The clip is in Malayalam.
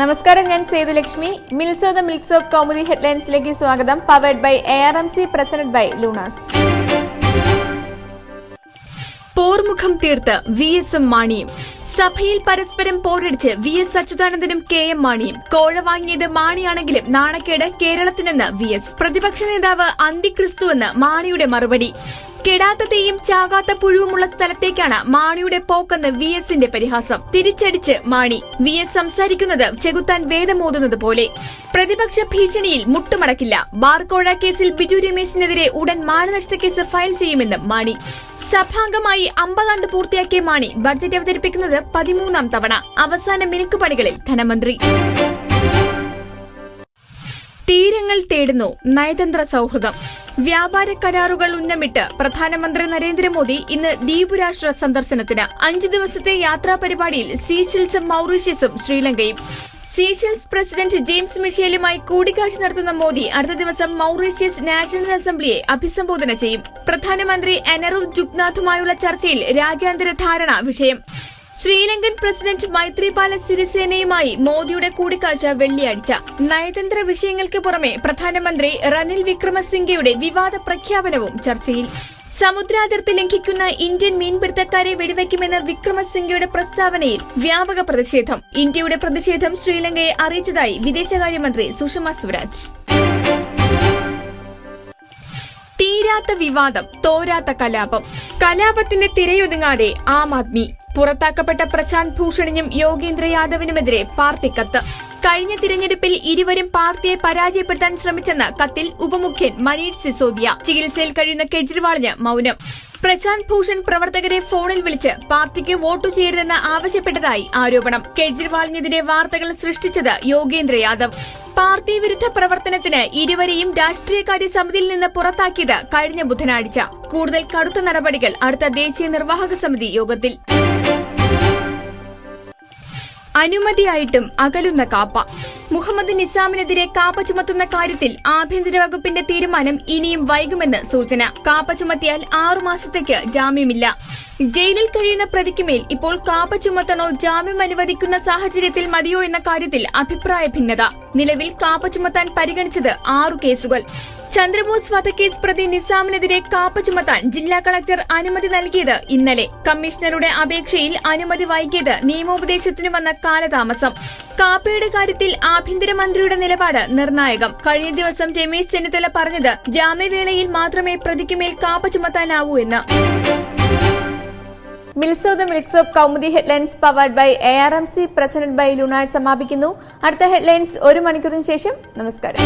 നമസ്കാരം ഞാൻ Sethulakshmi mills of the milks of Kaumudi ഹെഡ്ലൈൻസിലേക്ക് സ്വാഗതം. Powered by A R M C presented by Luna's. പോർമുഖം തീർത്ത് വി എസ് എം മാണിയും. സഭയിൽ പരസ്പരം പോരടിച്ച് വി എസ് അച്യുതാനന്ദനും കെ എം മാണിയും കോഴ വാങ്ങിയത് മാണിയാണെങ്കിലും നാണക്കേട് കേരളത്തിനെന്ന് വി എസ്. പ്രതിപക്ഷ നേതാവ് അന്തിക്രിസ്തുവെന്ന് മാണിയുടെ മറുപടി. കെടാത്ത തീയും ചാകാത്ത പുഴുവുമുള്ള സ്ഥലത്തേക്കാണ് മാണിയുടെ പോക്കെന്ന് വി എസിന്റെ പരിഹാസം. തിരിച്ചടിച്ച് മാണി. വി എസ് സംസാരിക്കുന്നത് ചെകുത്താൻ വേദമോതുന്നത് പോലെ. പ്രതിപക്ഷ ഭീഷണിയിൽ മുട്ടുമടക്കില്ല. ബാർകോഴ കേസിൽ ബിജു രമേശിനെതിരെ ഉടൻ മാനനഷ്ട കേസ് ഫയൽ ചെയ്യുമെന്നും മാണി. സഭാംഗമായി അമ്പതാണ്ട് പൂർത്തിയാക്കിയ മാണി ബഡ്ജറ്റ് അവതരിപ്പിക്കുന്നത് പതിമൂന്നാം തവണ. അവസാന മിനുക്ക് പണികളിൽ ധനമന്ത്രി. തീരങ്ങൾ തേടുന്നു നയതന്ത്ര സൗഹൃദം. വ്യാപാര കരാറുകൾ ഉന്നമിട്ട് പ്രധാനമന്ത്രി നരേന്ദ്രമോദി ഇന്ന് ദ്വീപ് രാഷ്ട്ര സന്ദർശനത്തിന്. അഞ്ചു ദിവസത്തെ യാത്രാ പരിപാടിയിൽ സീഷിൽസും മൌറീഷ്യസും ശ്രീലങ്കയും. സീഷെൽസ് പ്രസിഡന്റ് ജെയിംസ് മിഷേലുമായി കൂടിക്കാഴ്ച നടത്തുന്ന മോദി അടുത്ത ദിവസം മൌറീഷ്യസ് നാഷണൽ അസംബ്ലിയെ അഭിസംബോധന ചെയ്യും. പ്രധാനമന്ത്രി എനറുൽ ജുഗ്നാഥുമായുള്ള ചർച്ചയിൽ രാജ്യാന്തര ധാരണ വിഷയം. ശ്രീലങ്കൻ പ്രസിഡന്റ് മൈത്രിപാല സിരിസേനയുമായി മോദിയുടെ കൂടിക്കാഴ്ച വെള്ളിയാഴ്ച. നയതന്ത്ര വിഷയങ്ങൾക്ക് പുറമെ പ്രധാനമന്ത്രി റനിൽ വിക്രമസിംഗയുടെ വിവാദ പ്രഖ്യാപനവും ചർച്ചയിൽ. സമുദ്രാതിർത്തി ലംഘിക്കുന്ന ഇന്ത്യൻ മീൻപിടുത്തക്കാരെ വെടിവെക്കുമെന്ന വിക്രമസിംഗയുടെ പ്രസ്താവനയിൽ വ്യാപക പ്രതിഷേധം. ഇന്ത്യയുടെ പ്രതിഷേധം ശ്രീലങ്കയെ അറിയിച്ചതായി വിദേശകാര്യമന്ത്രി സുഷമ സ്വരാജ്. തീരാത്ത വിവാദം തോരാത്ത കലാപം. കലാപത്തിന്റെ തിരയൊതുങ്ങാതെ ആം ആദ്മി. പുറത്താക്കപ്പെട്ട പ്രശാന്ത് ഭൂഷണിനും യോഗേന്ദ്ര യാദവിനുമെതിരെ പാർട്ടി കത്ത്. കഴിഞ്ഞ തിരഞ്ഞെടുപ്പിൽ ഇരുവരും പാർട്ടിയെ പരാജയപ്പെടുത്താൻ ശ്രമിച്ചെന്ന കത്തിൽ ഉപമുഖ്യൻ മനീഷ് സിസോദിയ. ചികിത്സയിൽ കഴിയുന്ന കെജ്രിവാളിന് മൗനം. പ്രശാന്ത് ഭൂഷൺ പ്രവർത്തകരെ ഫോണിൽ വിളിച്ച് പാർട്ടിക്ക് വോട്ട് ചെയ്യരുതെന്ന് ആവശ്യപ്പെട്ടതായി ആരോപണം. കെജ്രിവാളിനെതിരെ വാർത്തകൾ സൃഷ്ടിച്ചത് യോഗേന്ദ്ര യാദവ്. പാർട്ടി വിരുദ്ധ പ്രവർത്തനത്തിന് ഇരുവരെയും രാഷ്ട്രീയകാര്യ സമിതിയിൽ നിന്ന് പുറത്താക്കിയത് കഴിഞ്ഞ ബുധനാഴ്ച. കൂടുതൽ കടുത്ത നടപടികൾ അടുത്ത ദേശീയ നിർവാഹക സമിതി യോഗത്തിൽ. അനുമതിയായിട്ടും അകലുന്ന കാപ്പ. മുഹമ്മദ് നിസാമിനെതിരെ കാപ്പ ചുമത്തുന്ന കാര്യത്തിൽ ആഭ്യന്തര വകുപ്പിന്റെ തീരുമാനം ഇനിയും വൈകുമെന്ന് സൂചന. കാപ്പ ചുമത്തിയാൽ ആറുമാസത്തേക്ക് ജാമ്യമില്ല. ജയിലിൽ കഴിയുന്ന പ്രതിക്കുമേൽ ഇപ്പോൾ കാപ്പ ചുമത്തണോ ജാമ്യം അനുവദിക്കുന്ന സാഹചര്യത്തിൽ മതിയോ എന്ന കാര്യത്തിൽ അഭിപ്രായ ഭിന്നത. നിലവിൽ കാപ്പ ചുമത്താൻ പരിഗണിച്ചത് ആറു കേസുകൾ. ചന്ദ്രബോസ് വധക്കേസ് പ്രതി നിസാമിനെതിരെ കാപ്പ ചുമത്താൻ ജില്ലാ കളക്ടർ അനുമതി നൽകിയത് ഇന്നലെ. കമ്മീഷണറുടെ അപേക്ഷയിൽ അനുമതി വൈകിയത് നിയമോപദേശത്തിന് വന്ന കാലതാമസം. കാപ്പയുടെ കാര്യത്തിൽ ആഭ്യന്തരമന്ത്രിയുടെ നിലപാട് നിർണായകം. കഴിഞ്ഞ ദിവസം രമേശ് ചെന്നിത്തല പറഞ്ഞത് ജാമ്യവേളയിൽ മാത്രമേ പ്രതിക്കുമേൽ കാപ്പ ചുമത്താനാവൂ എന്ന്. Mills the milks of Kaumudi headlines powered by A R M C presented by lunar സമാപിക്കുന്നു. അടുത്ത ഹെഡ്ലൈൻസ് ഒരു മണിക്കൂറിന് ശേഷം. നമസ്കാരം.